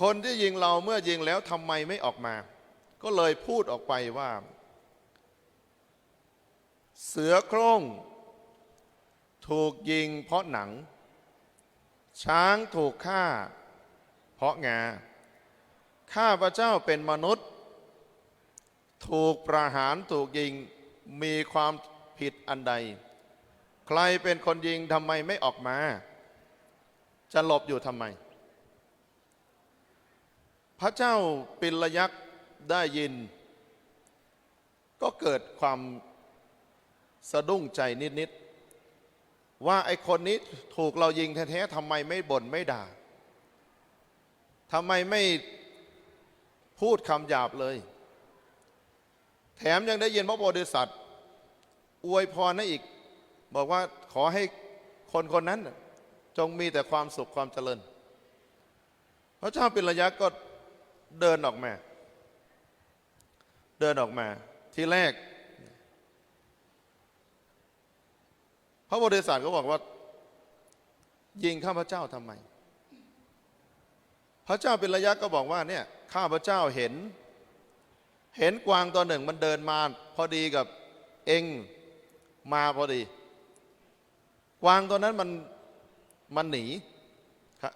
คนที่ยิงเราเมื่อยิงแล้วทำไมไม่ออกมา ก็เลยพูดออกไปว่า เสือโคร่ง ถูกยิงเพราะหนัง ช้างถูกฆ่า เพราะงา ข้าพระเจ้าเป็นมนุษย์ ถูกประหารถูกยิงมีความผิดอันใด ใครเป็นคนยิงทำไมไม่ออกมา จะหลบอยู่ทำไม พระเจ้าปิลยักษ์ได้ยิน ก็เกิดความสะดุ้งใจนิด ๆ ว่าไอ้คนนี้ถูกเรายิงแท้ ๆทำไมไม่บ่นไม่ด่าทำไมไม่พูดคำหยาบเลย แถมยังได้ยินพระโพธิสัตว์อวยพรให้อีก บอกว่าขอให้คนคนนั้น จงมีแต่ความสุขความเจริญ พระเจ้าปิลยักษ์ก็ เดินออกมา เดินออกมา ที่แรก พระโพธิสัตว์ก็บอกว่า ยิงข้าพเจ้าทำไม พระเจ้าเปิลยักษ์ก็บอกว่าเนี่ยข้าพเจ้าเห็น เห็นกวางตัวหนึ่งมันเดินมา พอดีกับเองมาพอดี กวางตัวนั้นมันมันหนีครับ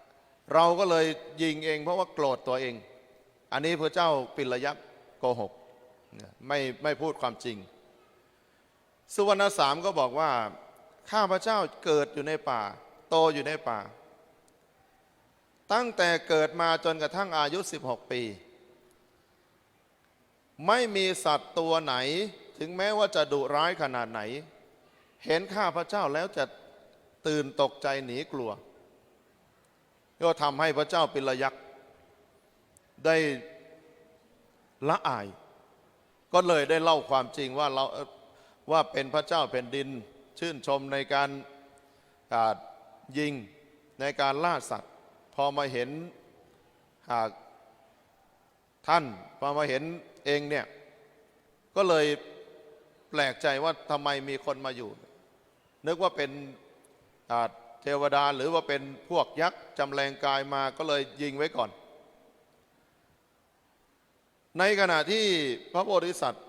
เราก็เลยยิงเองเพราะว่าโกรธตัวเอง อันนี้พระเจ้าปิลยักษ์โกหกไม่ไม่พูดความจริง สุวรรณสามก็บอกว่า ข้าพระเจ้าเกิดอยู่ในป่า โตอยู่ในป่า ตั้งแต่เกิดมาจนกระทั่งอายุ 16 ปี ไม่มีสัตว์ตัวไหน ถึงแม้ว่าจะดุร้ายขนาดไหน เห็นข้าพระเจ้าแล้วจะตื่นตกใจหนีกลัว ก็ทำให้พระเจ้าปิลยักษ ได้ละอาย ก็เลยได้เล่าความจริงว่าเราว่าเป็นพระเจ้าแผ่นดินชื่นชมในการอ่ายิงในการล่าสัตว์ พอมาเห็นหากท่านพอมาเห็นเองเนี่ยก็เลยแปลกใจว่าทำไมมีคนมาอยู่ นึกว่าเป็นเทวดาหรือว่าเป็นพวกยักษ์จำแรงกายมาก็เลยยิงไว้ก่อน ในขณะที่พระโพธิสัตว์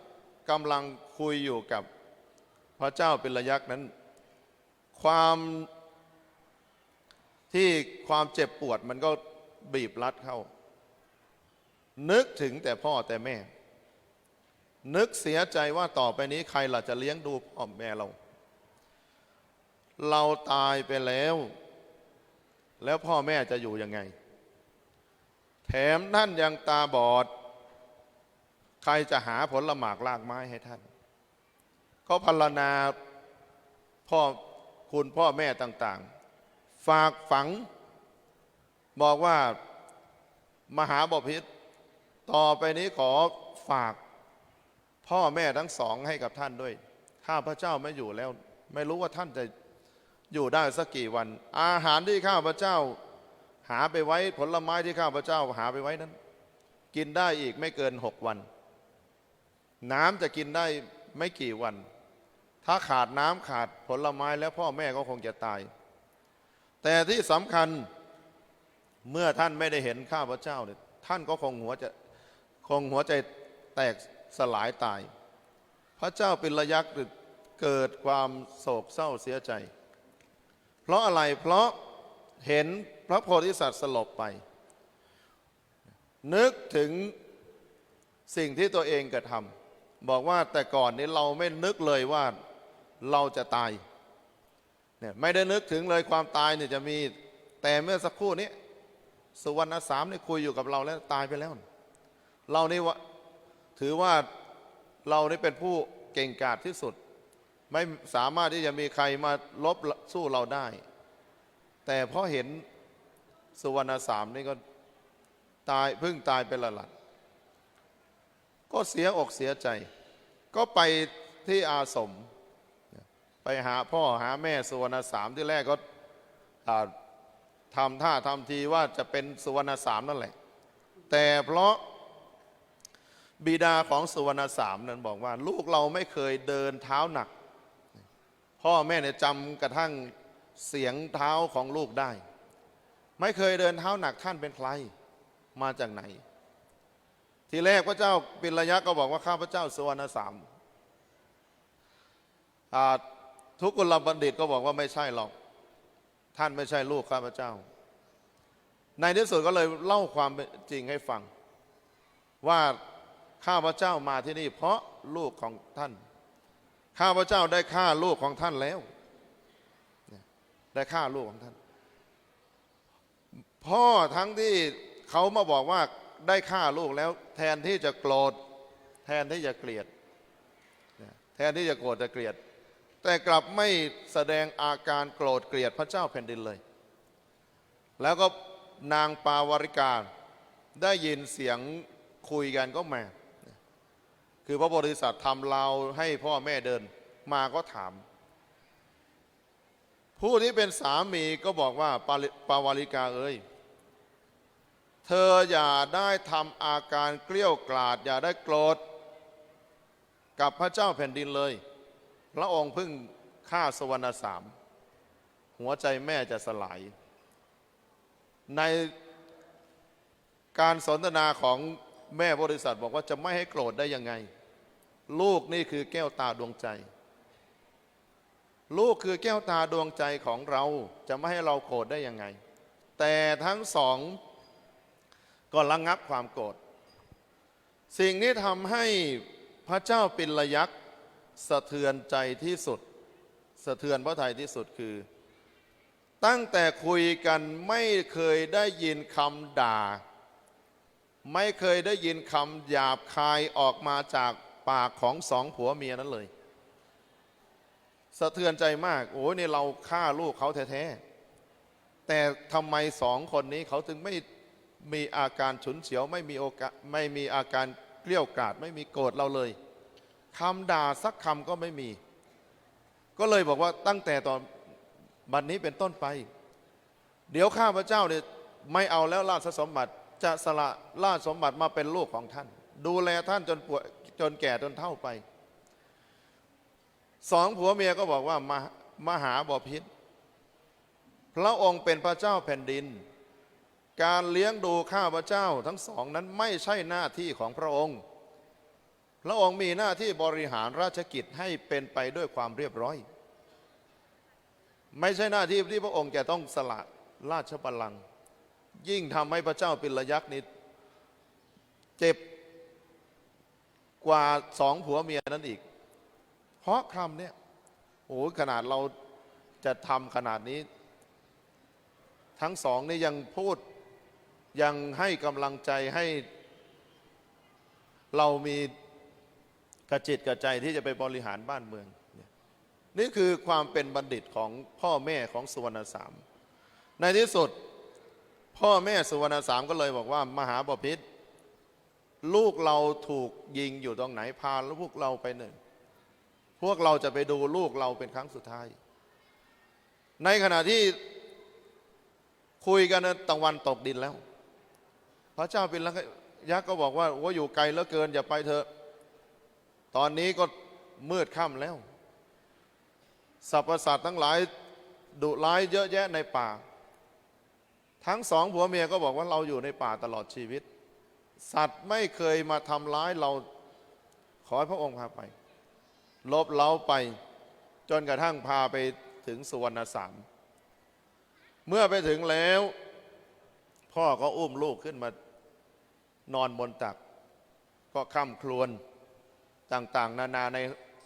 กำลังคุยอยู่กับพระเจ้าเป็นระยักษ์นั้น ความที่ความเจ็บปวดมันก็บีบรัดเข้า นึกถึงแต่พ่อแต่แม่ นึกเสียใจว่าต่อไปนี้ใครล่ะจะเลี้ยงดูพ่อแม่เรา เราตายไปแล้ว แล้วพ่อแม่จะอยู่ยังไง แถมท่านยังตาบอด ใครจะหาผลละหมากลากไม้ให้ท่านก็พรรณนาพ่อคุณพ่อแม่ต่าง ๆ ฝากฝัง บอกว่ามหาบพิษต่อไปนี้ขอฝากพ่อแม่ทั้งสองให้กับท่านด้วย ข้าพระเจ้าไม่อยู่แล้ว ไม่รู้ว่าท่านจะอยู่ได้สักกี่วัน อาหารที่ข้าพระเจ้า หาไปไว้ผลไม้ที่ข้าพระเจ้าหาไปไว้นั้น กินได้อีกไม่เกินหกวัน น้ำจะกินได้ไม่กี่วัน ถ้าขาดน้ำขาดผลไม้แล้วพ่อแม่ก็คงจะตาย แต่ที่สำคัญเมื่อท่านไม่ได้เห็นข้าพระเจ้าเนี่ยท่านก็คงหัวจะคงหัวใจแตกสลายตาย พระเจ้าเป็นระยักษ์เกิดความโศกเศร้าเสียใจ เพราะอะไรเพราะเห็นพระโพธิสัตว์สลบไป นึกถึงสิ่งที่ตัวเองกระทำ บอกว่าแต่ก่อนนี้เราไม่นึกเลยว่าเราจะตายเนี่ยไม่ได้นึกถึงเลยความตายเนี่ยจะมีแต่เมื่อสักครู่นี้สุวรรณสามนี่คุยอยู่กับเราแล้วตายไปแล้ว เรานี่ว่าถือว่าเรานี่เป็นผู้เก่งกาจที่สุด ไม่สามารถที่จะมีใครมาลบสู้เราได้ แต่เพราะเห็นสุวรรณสามนี่ก็ตายเพิ่งตายไปละหลัด ก็เสียอกเสียใจ ก็ไปที่อาสม ไปหาพ่อหาแม่สุวรรณสามที่แรกก็ทำท่าทำทีว่าจะเป็นสุวรรณสามนั่นแหละ แต่เพราะบิดาของสุวรรณสามนั้นบอกว่า ลูกเราไม่เคยเดินเท้าหนัก พ่อแม่เนี่ยจำกระทั่งเสียงเท้าของลูกได้ ไม่เคยเดินเท้าหนักท่านเป็นใคร มาจากไหน ทีแรกพระเจ้าปิลยะก็บอกว่าข้าพระเจ้าสุวรรณสามทุกกุลบัณฑิตก็บอกว่าไม่ใช่หรอก ท่านไม่ใช่ลูกข้าพเจ้า ในที่สุดก็เลยเล่าความจริงให้ฟัง ว่าข้าพเจ้ามาที่นี่ เพราะลูกของท่าน ข้าพเจ้าได้ฆ่าลูกของท่านแล้ว ได้ฆ่าลูกของท่าน พ่อทั้งที่เขามาบอกว่า ได้ฆ่าลูกแล้ว แทนที่จะโกรธแทนที่จะเกลียด แทนที่จะโกรธจะเกลียด แต่กลับไม่แสดงอาการโกรธเกลียดพระเจ้าแผ่นดินเลย แล้วก็นางปาวริกาได้ยินเสียงคุยกันก็มา คือพระโพธิสัตว์ทำเราให้พ่อแม่เดินมาก็ถาม ผู้ที่เป็นสามีก็บอกว่าปาลิปาวาริกาเอ้ย เธออย่าได้ทำอาการเกลี้ยวกล่อด อย่าได้โกรธกับพระเจ้าแผ่นดินเลย พระองค์เพิ่งฆ่าสวรรณสาม หัวใจแม่จะสลาย ในการสนทนาของแม่บริษัทบอกว่าจะไม่ให้โกรธได้ยังไง ลูกนี่คือแก้วตาดวงใจ ลูกคือแก้วตาดวงใจของเราจะไม่ให้เราโกรธได้ยังไง แต่ทั้งสอง ก็ระงงับความโกรธ สิ่งที่ทำให้พระเจ้าปิลยักษ์สะเทือนใจที่สุด สะเทือนพระทัยที่สุดคือ ตั้งแต่คุยกันไม่เคยได้ยินคำด่า ไม่เคยได้ยินคำหยาบคายออกมาจากปากของสองผัวเมียนั้นเลย สะเทือนใจมาก โอ้ยนี่เราฆ่าลูกเขาแท้ๆแต่ทำไมสองคนนี้เขาถึงไม่ มีอาการฉุนเฉียวไม่มีโอกาสไม่มีอาการเกลี้ยวกราดไม่มีโกรธเราเลยคำด่าสักคำก็ไม่มี ก็เลยบอกว่าตั้งแต่ตอนบัดนนี้เป็นต้นไป เดี๋ยวข้าพเจ้าเนี่ยไม่เอาแล้วราชสมบัติจะสละราชสมบัติมาเป็นลูกของท่าน ดูแลท่านจนป่วยจนแก่จนเท่าไปสองผัวเมียก็บอกว่ามามหาบอพิษพระองค์เป็นพระเจ้าแผ่นดิน การเลี้ยงดูข้าพเจ้าทั้งสองนั้นไม่ใช่หน้าที่ของพระองค์ พระองค์มีหน้าที่บริหารราชกิจให้เป็นไปด้วยความเรียบร้อย ไม่ใช่หน้าที่ที่พระองค์จะต้องสละราชบัลลังก์ยิ่งทำให้พระเจ้าปิลยักษ์นี้เจ็บกว่าสองผัวเมียนั้นอีก เพราะคำเนี่ยโอ้ยขนาดเราจะทำขนาดนี้ ทั้งสองนี่ยังพูด ยังให้กำลังใจให้ เรามีกระจิตกระใจที่จะไปบริหารบ้านเมือง นี่คือความเป็นบัณฑิตของพ่อแม่ของสุวรรณสาม ในที่สุดพ่อแม่สุวรรณสามก็เลยบอกว่า มหาบพิษลูกเราถูกยิงอยู่ตรงไหนพาล้วพวกเราไปหนึ่ง พวกเราจะไปดูลูกเราเป็นครั้งสุดท้าย ในขณะที่คุยกันตะวันตกดินแล้ว พระเจ้าเป็นแล้วยักษ์ก็บอกว่าว่าอยู่ไกลเหลือเกินอย่าไปเถอะ ตอนนี้ก็มืดค่ำแล้วสรรพสัตว์ทั้งหลายดุร้ายเยอะแยะในป่า ทั้งสองผัวเมียก็บอกว่าเราอยู่ในป่าตลอดชีวิต สัตว์ไม่เคยมาทำร้ายเราขอให้พระองค์พาไป ลบเล้าไปจนกระทั่งพาไปถึงสุวรรณสาม เมื่อไปถึงแล้ว พ่อก็อุ้มลูกขึ้นมา นอนบนตัก ก็ข้ามครวนต่างๆ นานาใน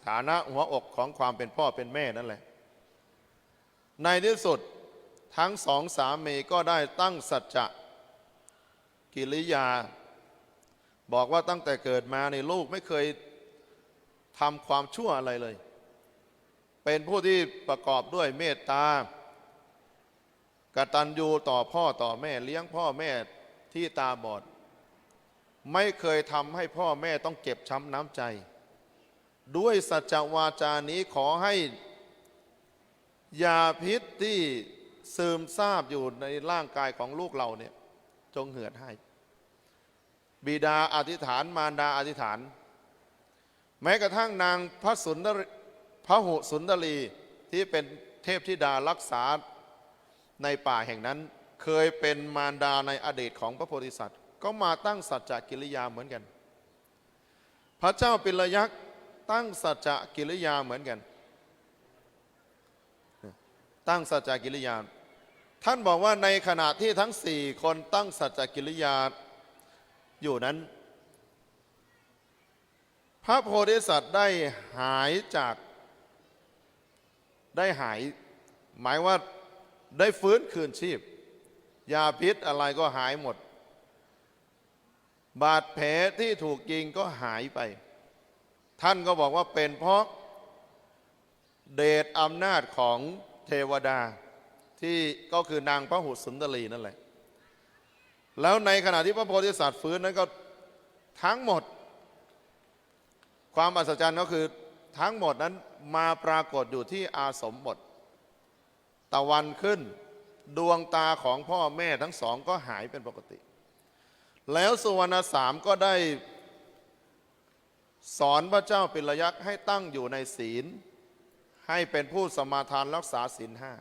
ฐานะหัวอกของความเป็นพ่อเป็นแม่นั่นแหละ ในที่สุดทั้งสองสามีก็ได้ตั้งสัจจะกิริยา บอกว่าตั้งแต่เกิดมาในลูกไม่เคยทำความชั่วอะไรเลย เป็นผู้ที่ประกอบด้วยเมตตากตัญญูต่อพ่อต่อแม่เลี้ยงพ่อแม่ที่ตาบอด ไม่เคยทำให้พ่อแม่ต้องเก็บช้ำน้ำใจ ด้วยสัจวาจานี้ขอให้ยาพิษที่ซึมซาบอยู่ในร่างกายของลูกเราเนี่ยจงเหือดให้ บิดาอธิษฐานมารดาอธิษฐาน แม้กระทั่งนางพระสุนทรพระหุสุนทรีที่เป็นเทพธิดารักษาในป่าแห่งนั้น เคยเป็นมารดาในอดีตของพระโพธิสัตว์ ก็มาตั้งสัจจกิริยาเหมือนกัน พระเจ้าปิลยักษ์ตั้งสัจจกิริยาเหมือนกัน ตั้งสัจจกิริยา ท่านบอกว่าในขณะที่ทั้งสี่คนตั้งสัจจกิริยาอยู่นั้น พระโพธิสัตว์ได้หายจากได้หาย หมายว่าได้ฟื้นคืนชีพยาพิษอะไรก็หายหมด บาดแผลที่ถูกยิงก็หายไป ท่านก็บอกว่าเป็นเพราะเดชอำนาจของเทวดาที่ก็คือนางพระหุสุนทรีนั่นแหละ แล้วในขณะที่พระโพธิสัตว์ฟื้นนั้นก็ทั้งหมด ความอัศจรรย์ก็คือทั้งหมดนั้นมาปรากฏอยู่ที่อาสมบท ตะวันขึ้นดวงตาของพ่อแม่ทั้งสองก็หายเป็นปกติ แล้วสุวรรณสามก็ได้สอนพระเจ้าปิลยักษ์ให้ตั้งอยู่ในศีล ให้เป็นผู้สมาทานรักษาศีลห้า